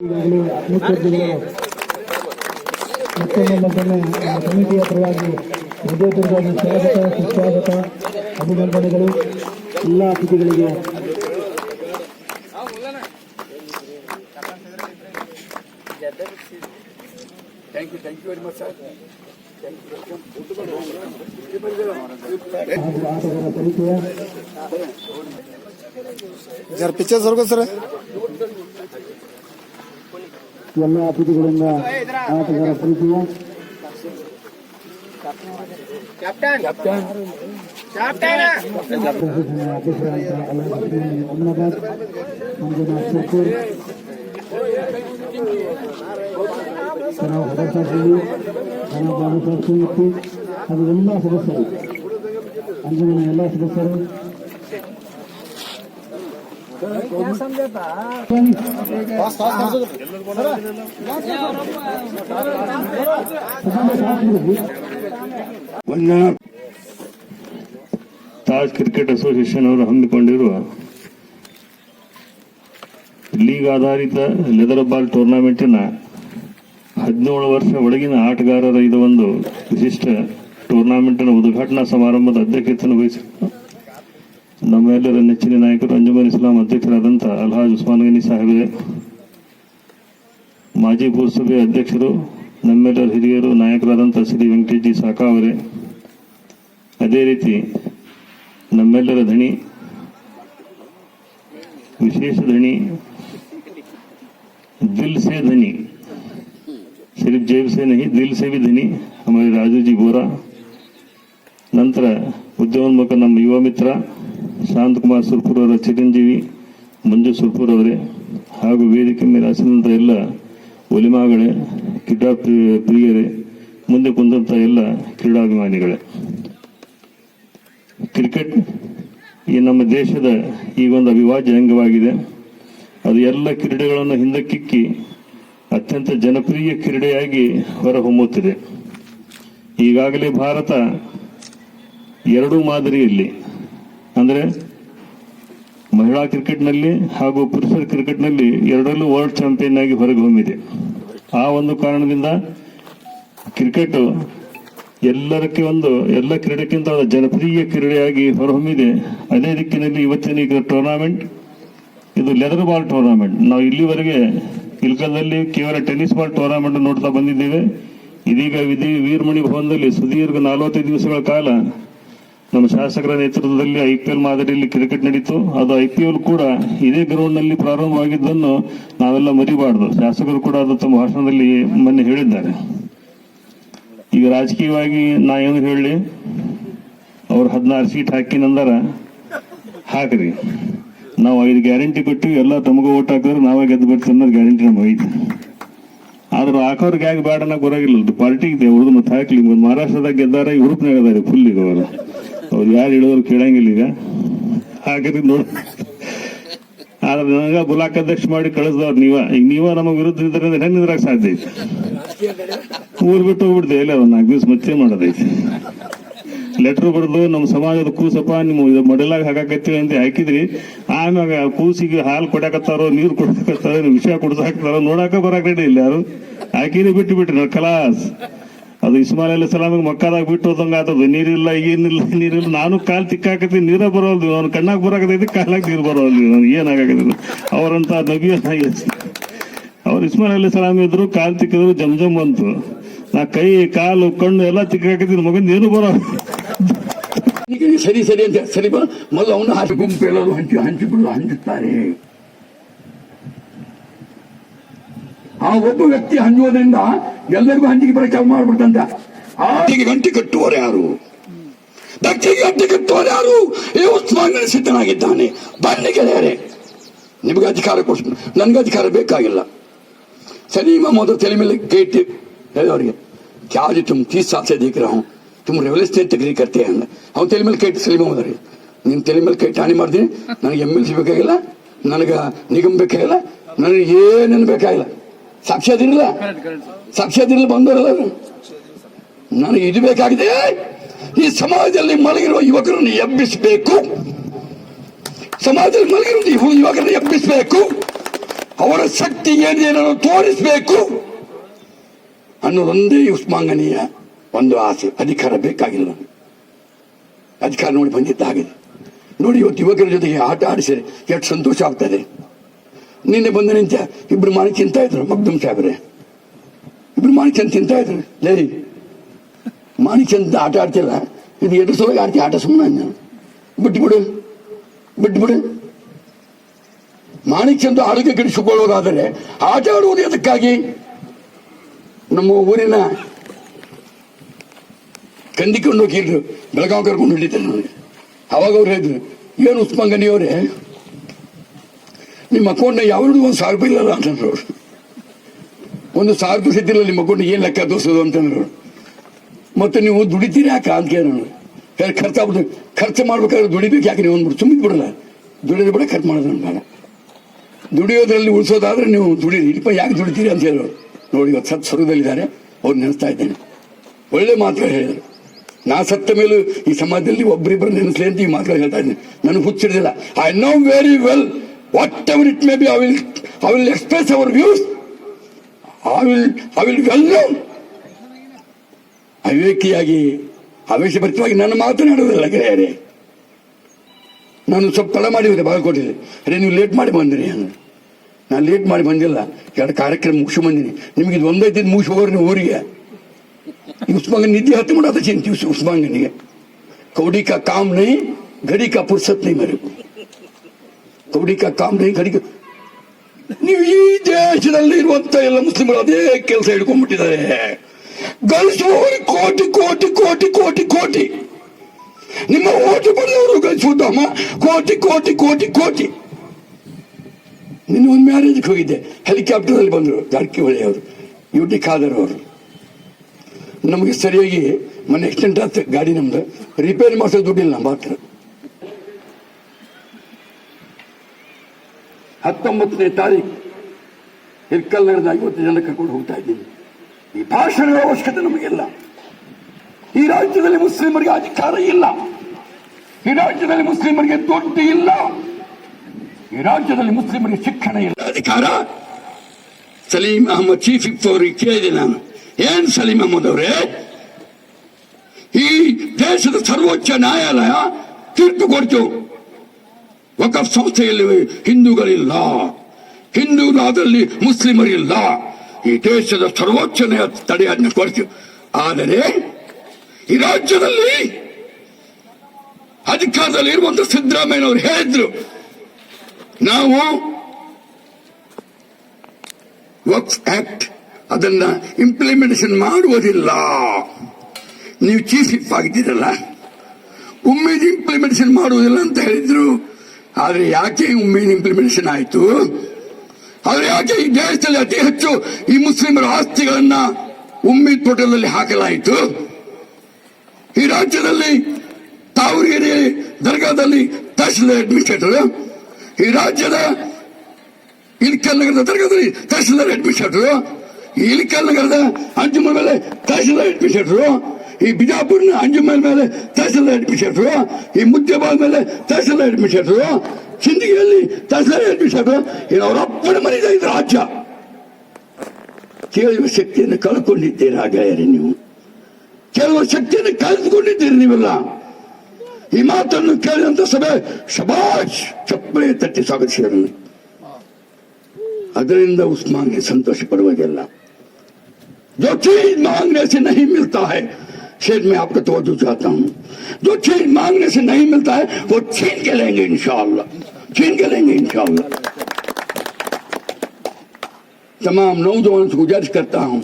ಈಗಾಗಲೇ ಮುಖ್ಯೋದ್ಯೋಗಿಗಳು ಮತ್ತೊಮ್ಮೆ ಮತ್ತೊಮ್ಮೆ ನಮ್ಮ ಸಮಿತಿಯ ಪರವಾಗಿ ಹೃದಯಪೂರ್ವಕವಾಗಿ ಸ್ವಾಗತ ಸುಸ್ವಾಗತ ಅಭಿನಂದನೆಗಳು ಎಲ್ಲ ಅತಿಥಿಗಳಿಗೆ Thank you, thank you very much, sir. ಹಾಗೂ ಆಟಗಾರ ಪರಿಚಯ ಜರ ಪಿಕ್ಚರ್ ಸರ್ಗೋ ಸರ್ ಎಲ್ಲ ಅತಿಥಿಗಳಿಂದ ಆಟಗಾರ ಪರಿಚಯ ಪ್ರಸಿದ್ಧ ಅಧ್ಯಕ್ಷರಾದ ಅಲ್ಲಾಹ್ ಅಹಮದಾಬಾದ್ ಮಂಜುನಾಥ್ ಶರ್ಪೂರ್ ಜನಾಬ್ ಹದಸಾಹಿ ಜನಾಬ್ ಬಾಬುಸಾಹ್ ಸಿಂಗತ್ತಿ ಹಾಗೂ ಎಲ್ಲ ಸದಸ್ಯರು ಅಂಜುಮನ ಎಲ್ಲ ಸದಸ್ಯರು ತಾಜ್ ಕ್ರಿಕೆಟ್ ಅಸೋಸಿಯೇಷನ್ ಅವರು ಹಮ್ಮಿಕೊಂಡಿರುವ ಲೀಗ್ ಆಧಾರಿತ ಲೆದರ್ ಬಾಲ್ ಟೂರ್ನಮೆಂಟಿನ ಹದಿನೇಳು ವರ್ಷ ಒಳಗಿನ ಆಟಗಾರರ ಇದು ಒಂದು ವಿಶಿಷ್ಟ ಟೂರ್ನಮೆಂಟಿನ ಉದ್ಘಾಟನಾ ಸಮಾರಂಭದ ಅಧ್ಯಕ್ಷತೆಯನ್ನು ನಮ್ಮ ನಮ್ಮೆಲ್ಲರ ನೆಚ್ಚಿನ ನಾಯಕರು ಅಂಜುಮನ್ ಇಸ್ಲಾಂ ಅಧ್ಯಕ್ಷರಾದಂಥ ಅಲ್ಹಾಜ್ ಉಸ್ಮಾನ್ ಗನಿ ಸಾಹೇಬೆ ಮಾಜಿ ಪುರಸಭೆ ಅಧ್ಯಕ್ಷರು ನಮ್ಮೆಲ್ಲರ ಹಿರಿಯರು ನಾಯಕರಾದಂಥ ಶ್ರೀ ವೆಂಕಟೇಶ್ ಜಿ ಸಾಕಾ ಅವರೇ ಅದೇ ರೀತಿ ನಮ್ಮೆಲ್ಲರ ಧಣಿ विशेष धनी दिल से धनी सिर्फ जेब से नहीं दिल से भी धनी हमारे राजू जी बोरा ನಂತರ ಉದ್ಯೋನ್ಮುಖ ನಮ್ಮ ಯುವ ಮಿತ್ರ ಶಾಂತಕುಮಾರ್ ಸುರ್ಪುರ್ ಅವರ ಚಿರಂಜೀವಿ ಮಂಜು ಸುರ್ಪುರ್ ಅವರೇ ಹಾಗೂ ವೇದಿಕೆ ಮೇಲೆ ಹಸಿದಂಥ ಎಲ್ಲ ಒಲಿಮಾಗಳೇ ಕ್ರೀಡಾ ಪ್ರಿಯ- ಪ್ರಿಯರೇ, ಮುಂದೆ ಕುಂದಂಥ ಎಲ್ಲ ಕ್ರೀಡಾಭಿಮಾನಿಗಳೇ. ಕ್ರಿಕೆಟ್ ಈ ನಮ್ಮ ದೇಶದ ಈ ಒಂದು ಅವಿಭಾಜ್ಯ ಅಂಗವಾಗಿದೆ. ಅದು ಎಲ್ಲ ಕ್ರೀಡೆಗಳನ್ನು ಹಿಂದಕ್ಕಿಕ್ಕಿ ಅತ್ಯಂತ ಜನಪ್ರಿಯ ಕ್ರೀಡೆಯಾಗಿ ಹೊರಹೊಮ್ಮುತ್ತಿದೆ. ಈಗಾಗಲೇ ಭಾರತ ಎರಡು ಮಾದರಿಯಲ್ಲಿ, ಅಂದರೆ ಮಹಿಳಾ ಕ್ರಿಕೆಟ್ನಲ್ಲಿ ಹಾಗೂ ಪುರುಷರ ಕ್ರಿಕೆಟ್ನಲ್ಲಿ ಎರಡರಲ್ಲೂ ವರ್ಲ್ಡ್ ಚಾಂಪಿಯನ್ ಆಗಿ ಹೊರಗೆ ಆ ಒಂದು ಕಾರಣದಿಂದ ಕ್ರಿಕೆಟ್ ಎಲ್ಲರಕ್ಕೆ ಒಂದು, ಎಲ್ಲ ಕ್ರೀಡೆಕ್ಕಿಂತ ಜನಪ್ರಿಯ ಕ್ರೀಡೆಯಾಗಿ ಹೊರಹೊಮ್ಮಿದೆ. ಅದೇ ದಿಕ್ಕಿನಲ್ಲಿ ಇವತ್ತಿನ ಈಗ ಟೂರ್ನಾಮೆಂಟ್ ಇದು ಲೆದರ್ ಬಾಲ್ ಟೂರ್ನಾಮೆಂಟ್ ನಾವು ಇಲ್ಲಿವರೆಗೆ ಇಲ್ಕದಲ್ಲಿ ಕೇವಲ ಟೆನ್ನಿಸ್ ಬಾಲ್ ಟೂರ್ನಾಮೆಂಟ್ ನೋಡ್ತಾ ಬಂದಿದ್ದೇವೆ. ಇದೀಗ ವಿಧಿ, ವೀರಮಣಿ ಭವನದಲ್ಲಿ ಸುದೀರ್ಘ ನಲವತ್ತೈದು ದಿವಸಗಳ ಕಾಲ ನಮ್ಮ ಶಾಸಕರ ನೇತೃತ್ವದಲ್ಲಿ ಐ ಪಿ ಎಲ್ ಮಾದರಿಯಲ್ಲಿ ಕ್ರಿಕೆಟ್ ನಡೀತು. ಅದು ಐ ಪಿ ಎಲ್ ಕೂಡ ಇದೇ ಗ್ರೌಂಡ್ನಲ್ಲಿ ಪ್ರಾರಂಭವಾಗಿದ್ದನ್ನು ನಾವೆಲ್ಲ ಮರಿಬಾರ್ದು. ಶಾಸಕರು ಕೂಡ ಅದು ತಮ್ಮ ಭಾಷಣದಲ್ಲಿ ಮೊನ್ನೆ ಹೇಳಿದ್ದಾರೆ. ಈಗ ರಾಜಕೀಯವಾಗಿ ನಾ ಏನು ಹೇಳಲಿ? ಅವ್ರು ಹದಿನಾರು ಸೀಟ್ ಹಾಕಿ ನಂದರ ಹಾಕ್ರಿ. ನಾವು ಐದು ಗ್ಯಾರಂಟಿ ಕೊಟ್ಟು ಎಲ್ಲ ತಮಗೂ ಓಟ್ ಹಾಕಿದ್ರೆ ನಾವೇ ಗೆದ್ದು ಬರ್ತೀವಿ ಅನ್ನೋದು ಗ್ಯಾರಂಟಿ ನಮ್ಗೆ ಐತೆ. ಆದ್ರೆ ಹಾಕೋರ್ಗೆ ಯಾಕೆ ಬೇಡ ಅನ್ನೋ ಗೊರಾಗಿಲ್ಲ ಪಾರ್ಟಿ ಇದೆ, ಅವ್ರದ್ದು ಮತ್ತೆ ಹಾಕ್ಲಿ. ಮಹಾರಾಷ್ಟ್ರದಾಗ ಗೆದ್ದಾರ ಯುರೋಪ್ನಾಗ ಅದಾರೆ ಫುಲ್ ಈಗ ಅವ್ರು ಯಾರು ಹೇಳಿದ್ರು ಕೇಳಂಗಿಲ್ಲ ಈಗ. ಹಾಗೆ ನೋಡ. ಆದ್ರೆ ನನಗ ಬುಲಾಕ್ ಮಾಡಿ ಕಳಿಸ್ದವ್ರು ನೀವ. ಈಗ ನೀವ ನಮ್ಮ ವಿರುದ್ಧ ಇದ್ರೆ ಹೆಂಗ್ ನಿದ್ರಾಗ ಸಾಧ್ಯ ಐತಿ? ಊರ್ ಬಿಟ್ಟು ಹೋಗ್ಬಿಡ್ದೆ ಇಲ್ಲ ಒಂದ್ ನಾಲ್ಕು ದಿವಸ ಮತ್ತೆ ಮಾಡೋದೈತಿ? ಲೆಟರ್ ಬರೆದು ನಮ್ಮ ಸಮಾಜದ ಕೂಸಪ್ಪ, ನಿಮ್ಮ ಇದು ಮಡಲಾಗ ಹಾಕಾಕತ್ತೀವಿ ಅಂತ ಹಾಕಿದ್ರಿ. ಆಮ್ಯಾಗ ಕೂಸಿಗೆ ಹಾಲು ಕೊಡಕತ್ತಾರೋ ನೀರು ಕೊಡಕತ್ತಾರೋ ವಿಷಯ ಕುಡ್ಸಾಕ್ತಾರೋ ನೋಡಾಕ ಬರಾಕ ರೆಡಿ ಇಲ್ಲ ಯಾರು? ಹಾಕಿದ್ರೆ ಬಿಟ್ಟು ಬಿಟ್ರಿ ಕಲಾಸ್. ಅದು ಇಸ್ಮಾಲ್ ಅಲಿ ಸಲಾಮಿಗೆ ಮಕ್ಕದಾಗ ಬಿಟ್ಟು ಹೋದಂಗ ಆತದ. ನೀರಿಲ್ಲ, ಏನಿಲ್ಲ, ನೀರಿಲ್ಲ. ನಾನು ಕಾಲ್ ತಿಕ್ಕಾಕತಿ ನೀರ ಬರೋಲ್ದು ಅವ್ನು ಕಣ್ಣಾಗ ಬರಾಕತೈತಿ ಕಾಲಾಗ ನೀರು ಅವ್ನು ಏನಾಗಕತ್ತದ ಅವರಂತ ನಬಿಯ ಅವ್ರು ಇಸ್ಮಾಲ್ ಅಲಿ ಸಲಾಮ್ ಇದ್ರು, ಕಾಲ್ ತಿಕ್ಕಿದ್ರು, ಜಮ್ ಜಮ್ ಬಂತು. ನಾ ಕೈ, ಕಾಲು, ಕಣ್ಣು ಎಲ್ಲ ತಿಕ್ಕಾಕತಿ ಮಗನ್ ಏನು ಬರೋ. ಸರಿ ಸರಿ ಅಂತ ಸರಿ ಬಾ. ಮೊದಲು ಅವನು ಗುಂಪು ಎಲ್ಲರೂ ಹಂಚಿ ಹಂಚಿಬಿಡು ಹಂಚುತ್ತಾರೆ. ಆ ಒಬ್ಬ ವ್ಯಕ್ತಿ ಹಂಚುವುದರಿಂದ ಎಲ್ಲರಿಗೂ ಹಂಚಿಕೆ ಬರೋ ಕೆಲಸ ಮಾಡ್ಬಿಡ್ತಂತ ಆ ಗಂಟೆ ಕಟ್ಟುವವರು ಯಾರು ವ್ಯಕ್ತಿಗೆ ಗಂಟೆ ಕಟ್ಟುವವರು ಯಾರು ಈ ಉಸ್ಮಾನ್ ಸಿದ್ಧನಾಗಿದ್ದಾನೆ ಬನ್ನಿ ಗೆಳೆಯರೆ ನಿಮಗೆ ಅಧಿಕಾರ ಕೊಡ್ತೀನಿ ನನಗೆ ಅಧಿಕಾರ ಬೇಕಾಗಿಲ್ಲ सलीम मोहम्मद तेली में गेट और क्या जो तुम तीस साल से देख रहा हूँ तुम रेवल्यूशनरी तकरीर करते हैं ಅವ್ನು ತಲೆ ಮೇಲೆ ಕೈಟ್ ಸಲೀಮ್ ಹೋದ್ರಿ ನಿನ್ನ ತಲೆ ಮೇಲೆ ಕೈ ಟಾಣಿ ಮಾಡ್ತೀನಿ ನನಗೆ ಎಮ್ ಎಲ್ ಸಿ ಬೇಕಾಗಿಲ್ಲ ನನಗೆ ನಿಗಮ್ ಬೇಕಾಗಿಲ್ಲ ನನಗೆ ಏನೇನು ಬೇಕಾಗಿಲ್ಲ ಸಾಕ್ಷಿ ಅದಿರಲ್ಲ ಸಾಕ್ಷಿ ಅದಿರಲ್ಲ ಬಂದವರಲ್ಲ. ನನಗೆ ಇದು ಬೇಕಾಗಿದೆ ಈ ಸಮಾಜದಲ್ಲಿ ಮಲಗಿರುವ ಯುವಕರನ್ನು ಎಬ್ಬಿಸಬೇಕು. ಸಮಾಜದಲ್ಲಿ ಮಲಗಿರುವ ಯುವಕರನ್ನು ಎಬ್ಬಿಸಬೇಕು. ಅವರ ಶಕ್ತಿ ಏನಿದೆ ತೋರಿಸಬೇಕು ಅನ್ನೋದೊಂದೇ ಉಸ್ಮಾಂಗನೀಯ ಒಂದು ಆಸೆ. ಅಧಿಕಾರ ಬೇಕಾಗಿಲ್ಲ. ಅಧಿಕಾರ ನೋಡಿ ಹಾಗೆ. ನೋಡಿ ಇವತ್ತು ಯುವಕರ ಜೊತೆಗೆ ಆಟ ಆಡಿಸಿದರೆ ಎಷ್ಟು ಸಂತೋಷ ಆಗ್ತದೆ. ನಿನ್ನೆ ಬಂದ ನಿಂತ ಇಬ್ರು ಮಾಣಿ ತಿಂತ ಇದ್ರು, ಮಗ್ದುಮ್ ಸಾಹೇಬ್ರೆ ಇಬ್ರು ಮಾಣಿಕ್ಯಂತ ತಿಂತ ಇದ್ರು. ಲೇ ಮಾಣಿಕ್ಯಂತ ಆಟ ಆಡ್ತಿಲ್ಲ. ಇದು ಎರಡು ಸಲ ಆಡ್ತಿ, ಆಟ ಸುಮ್ಮನೆ ಬಿಟ್ಟು ಬಿಡು ಮಾಣಿಕ್ಯಂದು ಆರೋಗ್ಯ ಕೆಡಿಸಿಕೊಳ್ಳೋದಾದರೆ ಆಟ ಆಡುವುದು ಅದಕ್ಕಾಗಿ ನಮ್ಮ ಊರಿನ ಕಂದಿಕೊಂಡು ಹೋಗಿದ್ರು ಬೆಳಗಾವ್ ಕರ್ಕೊಂಡು ಹಿಡಿತಾರೆ ನನಗೆ ಅವಾಗ ಅವ್ರು ಹೇಳಿದ್ರು, ಏನು ಉಸ್ಮಂಗನಿಯವರೇ? ನಿಮ್ಮ ಅಕೌಂಟ್ನ ಯಾವ್ದು ಒಂದು ಸಾವಿರ ರೂಪಾಯಿ ಇಲ್ಲಲ್ಲ ಅಂತಂದ್ರು ಅವ್ರು. ಒಂದು ಸಾವಿರ ರೂಪಾಯಿ ಸಿದ್ದಿಲ್ಲ ನಿಮ್ಮ ಅಕೌಂಟ್ ಏನು ಲೆಕ್ಕ ತೋರಿಸೋದು ಅಂತಂದ್ರು. ಮತ್ತೆ ನೀವು ದುಡಿತೀರಿ ಯಾಕೆ ಅಂತ ಕೇಳೋಣ. ಖರ್ಚಾಗ್ಬಿಟ್ಟು ಖರ್ಚು ಮಾಡ್ಬೇಕಾದ್ರೆ ದುಡಿಬೇಕು ಯಾಕೆ ನೀವು ಅಂದ್ಬಿಟ್ಟು ಬಿಟ್ಟು ಬಿಡಲ್ಲ. ದುಡಿಯೋದು ಬಿಡ ಖರ್ಚು ಮಾಡೋದು ಬೇಡ. ದುಡಿಯೋದ್ರಲ್ಲಿ ಉಳಿಸೋದಾದ್ರೆ ನೀವು ದುಡೀರಿ ಇಲ್ಪ ಯಾಕೆ ದುಡಿತೀರಿ ಅಂತ ಹೇಳೋರು. ನೋಡಿ, ಇವತ್ತು ಸತ್ ಸ್ವರ್ಗದಲ್ಲಿದ್ದಾರೆ. ಅವ್ರು ನೆನೆಸ್ತಾ ಇದ್ದೇನೆ. ಒಳ್ಳೆ ಮಾತುಗಳು ಹೇಳಿದರು. ನಾ ಸತ್ತ ಮೇಲೂ ಈ ಸಮಾಜದಲ್ಲಿ ಒಬ್ಬರಿಬ್ಬರು ನೆನೆಸಲಿ ಅಂತ ಈ ಮಾತುಗಳು ಹೇಳ್ತಾ ಇದ್ದೀನಿ. ನನಗೆ ಹುಚ್ಚಿರಲಿಲ್ಲ I know very well whatever it may be I will I will express our views I will I will well no ಅವಿವೇಕಿಯಾಗಿ ಆವೇಶಭರಿತವಾಗಿ ನಾನು ಮಾತನಾಡುವುದಿಲ್ಲ ಗೆಳೆಯರೇ. ನಾನು ಸ್ವಲ್ಪ ತಡ ಮಾಡಿದ್ದೆ, ಬಾಗಲಕೋಟೆಯಲ್ಲಿ. ಅರೆ, ನೀವು ಲೇಟ್ ಮಾಡಿ ಬಂದಿರಿ. ಅಂದ್ರು. ನಾನು ಲೇಟ್ ಮಾಡಿ ಬಂದಿಲ್ಲ. ಎರಡು ಕಾರ್ಯಕ್ರಮ ಮುಗಿಸಿ ಬಂದಿನಿ. ನಿಮಗೆ ಇದು ದಿನ ಮುಗಿಸಿ ಹೋಗೋರು ನೀವು ಊರಿಗೆ. ಉಸ್ಮಾಂಗನ್ ನಿದ್ದೆ ಹತ್ತು ಮಾಡೋದು ಚಿಂತೆ, ಉಸ್- ಉಸ್ಮಾಂಗನಿಗೆ ಕೌಡಿ ಕಾ ಕಾಮ್ ನೈ, ಗಡಿ ಕಾ ಪುರ್ಸತ್ ನೈ ಮರೆ. ಕೌಡಿ ಕಾ ಕಾಮ್ ನೈ ಗಡಿ ನೀವು ಈ ದೇಶದಲ್ಲಿ ಇರುವಂತ ಎಲ್ಲ ಮುಸ್ಲಿಮರು ಅದೇ ಕೆಲಸ ಹಿಡ್ಕೊಂಡ್ಬಿಟ್ಟಿದ್ದಾರೆ. ಗಳಿಸುವವರು ಕೋಟಿ ಕೋಟಿ ಕೋಟಿ ಕೋಟಿ ಕೋಟಿ. ನಿಮ್ಮ ಓಟು ಬಂದವರು ಗಳಿಸುವುದಮ್ಮ ಕೋಟಿ ಕೋಟಿ ಕೋಟಿ ಕೋಟಿ. ನಿನ್ನ ಒಂದು ಮ್ಯಾರೇಜ್ಗೆ ಹೋಗಿದ್ದೆ. ಹೆಲಿಕಾಪ್ಟರ್ ಅಲ್ಲಿ ಬಂದರು ಜಾರಕಿಹೊಳಿ ಅವರು ಯು ಖಾದರ್ ಅವರು. ನಮಗೆ ಸರಿಯಾಗಿ ಮನೆ ಎಕ್ಸಿಡೆಂಟ್ ಆಯ್ತು ಗಾಡಿ ನಮ್ದು. ರಿಪೇರಿ ಮಾಡಿಸೋ ದುಡ್ಡಿಲ್ಲ ನಮ್ಮ ಹತ್ರ. ಹತ್ತೊಂಬತ್ತನೇ ತಾರೀಕು ಹಿರ್ಕಲ್ ನಗರದ ಐವತ್ತು ಜನ ಕರ್ಕೊಂಡು ಹೋಗ್ತಾ ಇದ್ದೀನಿ. ಈ ಭಾಷಣದ ಅವಶ್ಯಕತೆ ನಮಗಿಲ್ಲ. ಈ ರಾಜ್ಯದಲ್ಲಿ ಮುಸ್ಲಿಮರಿಗೆ ಅಧಿಕಾರ ಇಲ್ಲ. ಈ ರಾಜ್ಯದಲ್ಲಿ ಮುಸ್ಲಿಮರಿಗೆ ದುಡ್ಡು ಇಲ್ಲ. ಈ ರಾಜ್ಯದಲ್ಲಿ ಮುಸ್ಲಿಮರಿಗೆ ಶಿಕ್ಷಣ ಇಲ್ಲ. ಅಧಿಕಾರ? ಸಲೀಂ ಅಹಮದ್ ಚೀಫ್ ಇಫ್ ಅವರಿಗೆ ಕೇಳಿದೆ ನಾನು. ಏನ್ ಸಲೀಂ ಅಹಮದ್ ಅವರೇ? ಈ ದೇಶದ ಸರ್ವೋಚ್ಚ ನ್ಯಾಯಾಲಯ ತೀರ್ಪು ಕೊಡ್ತು. ವಕಫ್ ಸಂಸ್ಥೆಯಲ್ಲಿ ಹಿಂದೂಗಳಿಲ್ಲ. ಹಿಂದೂನಾದಲ್ಲಿ ಮುಸ್ಲಿಮರಿಲ್ಲ. ಈ ದೇಶದ ಸರ್ವೋಚ್ಚ ನ್ಯಾಯ ಕೊರತೆ ಆದರೆ, ಈ ರಾಜ್ಯದಲ್ಲಿ ಅಧಿಕಾರದಲ್ಲಿ ಇರುವಂತ ಸಿದ್ದರಾಮಯ್ಯನವರು ಹೇಳಿದ್ರು, ನಾವು ವಕ್ಸ್ ಆಕ್ಟ್ ಅದನ್ನ ಇಂಪ್ಲಿಮೆಂಟೇಷನ್ ಮಾಡುವುದಿಲ್ಲ. ನೀವು ಚೀಫ್ ಆಗಿದ್ದೀರಲ್ಲ ಒಮ್ಮೆ ಇಂಪ್ಲಿಮೆಂಟೇಷನ್ ಮಾಡುವುದಿಲ್ಲ ಅಂತ ಹೇಳಿದ್ರು. ಆದ್ರೆ ಯಾಕೆ ಉಮ್ಮೀದ್ ಇಂಪ್ಲಿಮೆಂಟೇಷನ್ ಆಯಿತು? ಆದ್ರೆ ಯಾಕೆ ಈ ದೇಶದಲ್ಲಿ ಅತಿ ಹೆಚ್ಚು ಈ ಮುಸ್ಲಿಮರ ಆಸ್ತಿಗಳನ್ನ ಉಮ್ಮೀದ್ ಪೋರ್ಟಲ್ ಹಾಕಲಾಯಿತು? ಈ ರಾಜ್ಯದಲ್ಲಿ ತಾವೂರಿಗೆರೆ ದರ್ಗಾದಲ್ಲಿ ತಹಶೀಲ್ದಾರ್ ಅಡ್ಮಿನಿಸ್ಟ್ರೇಟರ್ ಈ ರಾಜ್ಯದ ಇಲ್ಕಲ್ ನಗರದ ದರ್ಗಾದಲ್ಲಿ ತಹಶೀಲ್ದಾರ್ ಅಡ್ಮಿನಿಸ್ಟ್ರೇಟರ್ ಇಲ್ಕಲ್ ನಗರದ ಅಂಜುಮನ್ ಮೇಲೆ ತಹಶೀಲ್ದಾರ್ ಅಡ್ಮಿನಿಸ್ಟ್ರೇಟರ್ ಈ ಬಿಜಾಪುರ್ನ ಅಂಜುಮನ್ ಮೇಲೆ ತಹಶೀಲ್ದಾರ್ ಅಡ್ಮಿನಿಸ್ಟ್ರೇಟರ್ ಈ ಮುದ್ದೆಬಾಲ್ ಮೇಲೆ ತಹಶೀಲ್ದಾರ್ ಅಡ್ಮಿನಿಸ್ಟ್ರೇಟರ್ ಸಿಂದಗಿಯಲ್ಲಿ ತಹಶೀಲ್ದಾರ್ ಅಡ್ಮಿನಿಸ್ಟ್ರೇಟರ್ ಇದು ಅವರ ಅಪ್ಪನ ಮನೆದ ಇದು ರಾಜ್ಯ ಕೇಳುವ ಶಕ್ತಿಯನ್ನು ಕಳ್ಕೊಂಡಿದ್ದೀರಾ ಗೆಳೆಯರೆ ನೀವು ಕೇಳುವ ಶಕ್ತಿಯನ್ನು ಕಳೆದುಕೊಂಡಿದ್ದೀರಿ ನೀವೆಲ್ಲ ಈ ಮಾತನ್ನು ಕೇಳಿದಂತ ಸಭೆ ಶಬಾಷ್ ಚಪ್ಪಳೆ ತಟ್ಟಿ ಸ್ವಾಗತಿಸಿದರು ಅದರಿಂದ ಉಸ್ಮಾನ್ಗೆ ಸಂತೋಷ ಪಡುವಾಗಿಲ್ಲ जो चीज मांगने से नहीं मिलता है शेर मैं आपका तोजु चाहता हूँ। जो चीज़ मांगने से नहीं मिलता है, वो छीन के लेंगे इनशाला छीन के लेंगे इनशाला तमाम नौजवान से गुजारिश करता हूँ,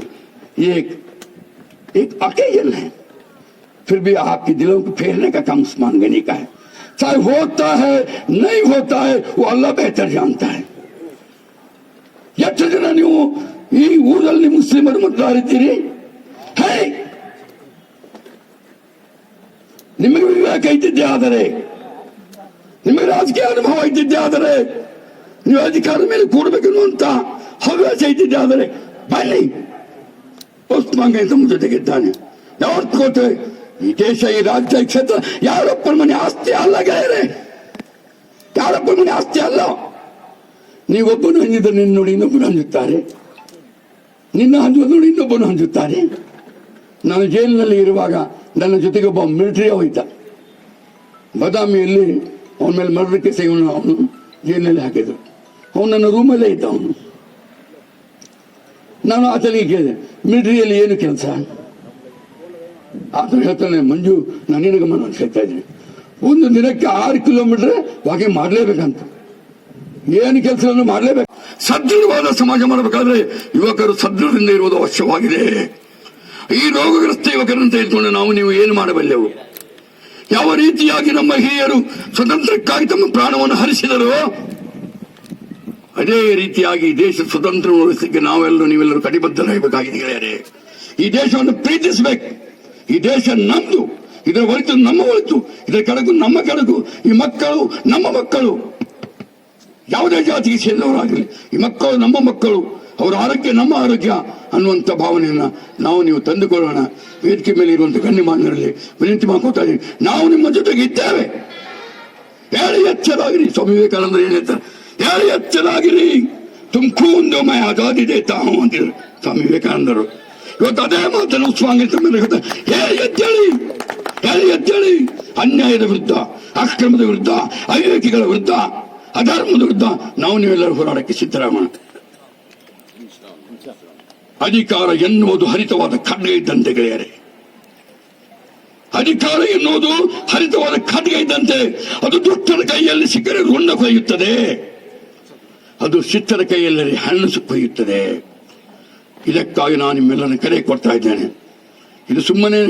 ये एक एक अकेजन है। फिर भी आपके दिलों को फेरने का काम उस्मान गनी का है। चाहे होता है, नहीं होता है, वो अल्लाह बेहतर जानता है। यह चजना नहीं हो ये ऊरल मुस्लिम ನಿಮಗೆ ವಿವೇಕ ಇದ್ದಿದ್ದೇ ಆದರೆ, ನಿಮಗೆ ರಾಜಕೀಯ ಅನುಭವ ಇದ್ದಿದ್ದೇ ಆದರೆ, ನೀವು ಅಧಿಕಾರದ ಮೇಲೆ ಕೂಡಬೇಕನ್ನುವಂತ ಹವ್ಯಾಸ ಇದ್ದಿದ್ದೇ ಆದರೆ, ಬನ್ನಿ. ಪುಷ್ಪಾಂಗ ತಮ್ಮ ಜೊತೆಗಿದ್ದಾನೆ ಯಾವತ್ತು ಕೊಟ್ಟೆ ಈ ದೇಶ, ಈ ರಾಜ್ಯ, ಈ ಕ್ಷೇತ್ರ ಯಾರೊಬ್ಬರ ಮನೆ ಆಸ್ತಿ ಅಲ್ಲ ಗೆಳೆಯರೆ. ಯಾರೊಬ್ಬರ ಮನೆ ಆಸ್ತಿ ಅಲ್ಲ. ನೀವೊಬ್ಬನು ಅಂಜಿದ್ರೆ ನಿನ್ನ ನೋಡಿ ಇನ್ನೊಬ್ಬನು ಹಂಜುತ್ತಾರೆ. ನಿನ್ನ ಹಂಜುವುದು ನೋಡಿ ಇನ್ನೊಬ್ಬನು ಹಂಜುತ್ತಾರೆ. ನಾನು ಜೈಲಿನಲ್ಲಿ ಇರುವಾಗ ನನ್ನ ಜೊತೆಗೆ ಒಬ್ಬ ಮಿಲಿಟರಿ ಹೋಯ್ತ ಬದಾಮಿಯಲ್ಲಿ ಅವನ ಮೇಲೆ ಮರ್ಡರ್ ಕೇಸ್ ಅವನು ಜೈಲಿನಲ್ಲಿ ಹಾಕಿದ್ರು. ಅವನು ನನ್ನ ರೂಮಲ್ಲೇ ಇದ್ದ ಅವನು. ನಾನು ಆತನಿಗೆ ಕೇಳಿದೆ ಮಿಲಿಟರಿಯಲ್ಲಿ ಏನು ಕೆಲಸ? ಆತನ ಹೇಳ್ತಾನೆ, ಮಂಜು ನಾನೇನು ಗಮನ ಹೇಳ್ತಾ ಇದ್ದೀನಿ. ಒಂದು ದಿನಕ್ಕೆ ಆರು ಕಿಲೋಮೀಟರ್ ವಾಕಿಂಗ್ ಮಾಡಲೇಬೇಕಂತ. ಏನು ಕೆಲಸವನ್ನು ಮಾಡಲೇಬೇಕು? ಸದೃಢವಾದ ಸಮಾಜ ಮಾಡಬೇಕಾದ್ರೆ ಯುವಕರು ಸದೃಢದಿಂದ ಇರುವುದು ಅವಶ್ಯವಾಗಿದೆ. ಈ ರೋಗಗ್ರಸ್ತ ಯುವಕರನ್ನು ತೆಗೆದುಕೊಂಡು ನಾವು ನೀವು ಏನು ಮಾಡಬಲ್ಲೆವು? ಯಾವ ರೀತಿಯಾಗಿ ನಮ್ಮ ಹಿರಿಯರು ಸ್ವತಂತ್ರಕ್ಕಾಗಿ ತಮ್ಮ ಪ್ರಾಣವನ್ನು ಹರಿಸಿದರೋ, ಅದೇ ರೀತಿಯಾಗಿ ದೇಶ ಸ್ವತಂತ್ರ ಉಳಿಸಲಿಕ್ಕೆ ನಾವೆಲ್ಲರೂ ನೀವೆಲ್ಲರೂ ಕಟಿಬದ್ಧರಾಗಬೇಕಾಗಿದೆ ಗೆಳೆಯರೆ. ಈ ದೇಶವನ್ನು ಪ್ರೀತಿಸಬೇಕು. ಈ ದೇಶ ನಮ್ದು. ಇದರ ಒಳಿತು ನಮ್ಮ ಒಳಿತು. ಇದರ ಕಡಗು ನಮ್ಮ ಕಡಗು ಈ ಮಕ್ಕಳು ನಮ್ಮ ಮಕ್ಕಳು. ಯಾವುದೇ ಜಾತಿಗೆ ಸೇರಿದವರಾಗಲಿ, ಈ ಮಕ್ಕಳು ನಮ್ಮ ಮಕ್ಕಳು. ಅವರ ಆರೋಗ್ಯ ನಮ್ಮ ಆರೋಗ್ಯ ಅನ್ನುವಂಥ ಭಾವನೆಯನ್ನ ನಾವು ನೀವು ತಂದುಕೊಳ್ಳೋಣ. ವೇದಿಕೆ ಮೇಲೆ ಇರುವಂಥ ಗಣ್ಯಮಾನ್ಯರಲ್ಲಿ ವಿನಂತಿ ಮಾಡ್ಕೋತಾ ಇದ್ದೀವಿ ನಾವು ನಿಮ್ಮ ಜೊತೆಗೆ ಇದ್ದೇವೆ. ಹೇಳಿ ಎಚ್ಚರಾಗಿರಿ. ಸ್ವಾಮಿ ವಿವೇಕಾನಂದ ಏನು ಹೇಳ್ತಾರೆ? ಹೇಳಿ ಎಚ್ಚರಾಗಿರಿ. ತುಮಕೂ ಒಂದು ಮೈ ಆಜಾದಿ ತಾವು ಅಂತಿದ್ರು ಸ್ವಾಮಿ ವಿವೇಕಾನಂದರು. ಇವತ್ತು ಅದೇ ಮಾತನ್ನು ಸ್ವಾಮಿ ಹೇಳ್ತಾರೆ. ಹೇಳಿ ಎದ್ದೇಳಿ. ಹೇಳಿ ಎದ್ದೇಳಿ. ಅನ್ಯಾಯದ ವಿರುದ್ಧ, ಅಕ್ರಮದ ವಿರುದ್ಧ, ಅವಿವೇಕಿಗಳ ವಿರುದ್ಧ, ಅಧರ್ಮದ ವಿರುದ್ಧ ನಾವು ನೀವೆಲ್ಲರೂ ಹೋರಾಡಕ್ಕೆ ಸಿದ್ಧರಾಗೋಣ. ಅಧಿಕಾರ ಎನ್ನುವುದು ಹರಿತವಾದ ಖಡ್ಗ ಇದ್ದಂತೆ ಗೆಳೆಯರೆ ಅಧಿಕಾರ ಎನ್ನುವುದು ಹರಿತವಾದ ಖಡ್ಗ ಇದ್ದಂತೆ ಅದು ದುಷ್ಟರ ಕೈಯಲ್ಲಿ ಸಿಕ್ಕರೆ ಗುಂಡ ಕೊಯ್ಯುತ್ತದೆ. ಅದು ಶಿಷ್ಟರ ಕೈಯಲ್ಲಿ ಹಣ್ಣು ಕೊಯ್ಯುತ್ತದೆ. ಇದಕ್ಕಾಗಿ ನಾನು ನಿಮ್ಮೆಲ್ಲರನ್ನು ಕರೆ ಕೊಡ್ತಾ ಇದ್ದೇನೆ. ಇದು ಸುಮ್ಮನೆ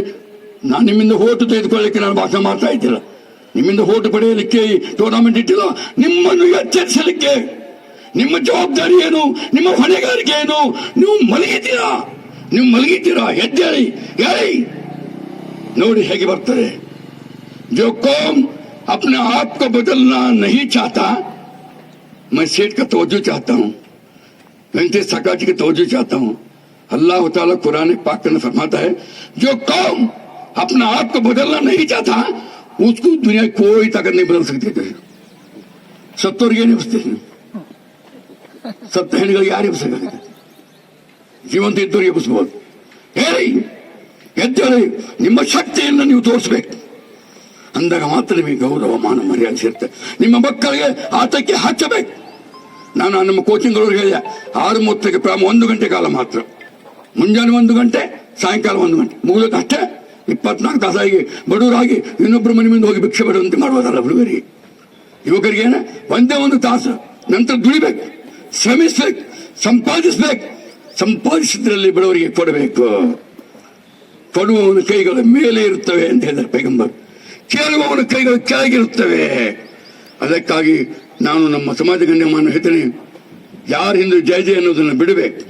ನಾನು ನಿಮ್ಮಿಂದ ಹೋಟು ತೆಗೆದುಕೊಳ್ಳಲಿಕ್ಕೆ ನಾನು ಭಾಷಣ ಮಾಡ್ತಾ ಇದ್ದಿಲ್ಲ. ನಿಮ್ಮಿಂದ ಹೋಟು ಪಡೆಯಲಿಕ್ಕೆ ಟೂರ್ನಮೆಂಟ್ ಇಟ್ಟಿಲ್ಲ. ನಿಮ್ಮನ್ನು ಎಚ್ಚರಿಸಲಿಕ್ಕೆ ನಿಮ್ಮ ಜವಾಬ್ದಾರಿ ಏನು ನಿಮ್ಮ ಹೊಣೆಗಾರಿಕೆ ಏನು ನೀವು ಮಲಗಿದ್ದೀರಾ ನೀವು ಮಲಗಿದ್ದೀರಾ ಎದ್ದೇಳಿ ಹೇಳಿ ನೋಡಿ ಹೇಗೆ ಬರ್ತದೆ जो कौम अपने आप को बदलना नहीं चाहता मैं सेठ का तवज्जो चाहता हूँ वेंकटेश साका जी की तवज्जो चाहता हूँ अल्लाह ताला कुरान पाक में फरमाता है जो कौम अपना आप को बदलना नहीं चाहता उसको दुनिया की कोई ताकत नहीं बदल सकती है ಸತ್ತೋರಿಗೆ ಎಬ್ಬಿಸ್ತೀನಿ ಸತ್ತ ಹೆಣ್ಣುಗಳಿಗೆ ಯಾರು ಎಬ್ಬಿಸಕ್ಕಾಗುತ್ತೆ ಜೀವಂತ ಇದ್ದವರು ಎಬ್ಬಿಸ್ಬೋದು. ಹೇಳಿ ಎದ್ದೇಳಿ ನಿಮ್ಮ ಶಕ್ತಿಯನ್ನು ನೀವು ತೋರಿಸ್ಬೇಕು. ಅಂದಾಗ ಮಾತ್ರ ನಿಮಗೆ ಗೌರವ, ಮಾನ, ಮರ್ಯಾದೆ ಸಿಗುತ್ತೆ. ನಿಮ್ಮ ಮಕ್ಕಳಿಗೆ ಆತಕ್ಕೆ ಹಚ್ಚಬೇಕು. ನಾನು ನಮ್ಮ ಕೋಚಿಂಗ್ ಅವ್ರಿಗೆ ಹೇಳಿದೆ, ಆರು ಮೂವತ್ತಕ್ಕೆ ಪ್ರಾಮ ಒಂದು ಗಂಟೆ ಕಾಲ ಮಾತ್ರ. ಮುಂಜಾನೆ ಒಂದು ಗಂಟೆ, ಸಾಯಂಕಾಲ ಒಂದು ಗಂಟೆ. ಮುಗಿದಕ್ಕೆ ಅಷ್ಟೇ. ಇಪ್ಪತ್ನಾಲ್ಕು ತಾಸಾಗಿ ಬಡವರಾಗಿ ಇನ್ನೊಬ್ಬರ ಮನೆ ಮುಂದೆ ಹೋಗಿ ಭಿಕ್ಷೆ ಬಿಡುವಂತೆ ಮಾಡುವುದಲ್ಲ ಹುಡುಗರಿಗೆ. ಯುವಕರಿಗೆ ಏನ? ಒಂದೇ ಒಂದು ತಾಸು. ನಂತರ ದುಡಿಬೇಕು. ಶ್ರಮಿಸ್ಬೇಕು, ಸಂಪಾದಿಸ್ಬೇಕು, ಸಂಪಾದಿಸಿದ್ರಲ್ಲಿ ಬಡವರಿಗೆ ಕೊಡಬೇಕು. ಕೊಡುವವನ ಕೈಗಳ ಮೇಲೆ ಇರುತ್ತವೆ ಅಂತ ಹೇಳಿದ ಪೈಗಂಬರ್. ಕೇಳುವವನ ಕೈಗಳು ಕೆಳಗಿರುತ್ತವೆ ಅದಕ್ಕಾಗಿ ನಾನು ನಮ್ಮ ಸಮಾಜ ಗಣ್ಯಮಾನ ಹೇಳ್ತೇನೆ, ಯಾರ ಹಿಂದೆ ಜಯ ಜಯ ಅನ್ನೋದನ್ನು ಬಿಡಬೇಕು.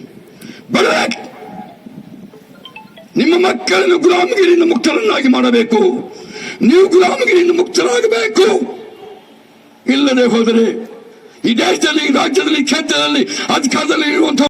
ಬಿಡಬೇಕು! ನಿಮ್ಮ ಮಕ್ಕಳನ್ನು ಗುಲಾಮಗಿರಿಯಿಂದ ಮುಕ್ತರನ್ನಾಗಿ ಮಾಡಬೇಕು. ನೀವು ಗುಲಾಮಗಿರಿಯಿಂದ ಮುಕ್ತರಾಗಬೇಕು. ಇಲ್ಲದೆ ಹೋದರೆ ಈ ದೇಶದಲ್ಲಿ ರಾಜ್ಯದಲ್ಲಿ ಕ್ಷೇತ್ರದಲ್ಲಿ ಅಧಿಕಾರದಲ್ಲಿ ಇರುವಂತಹ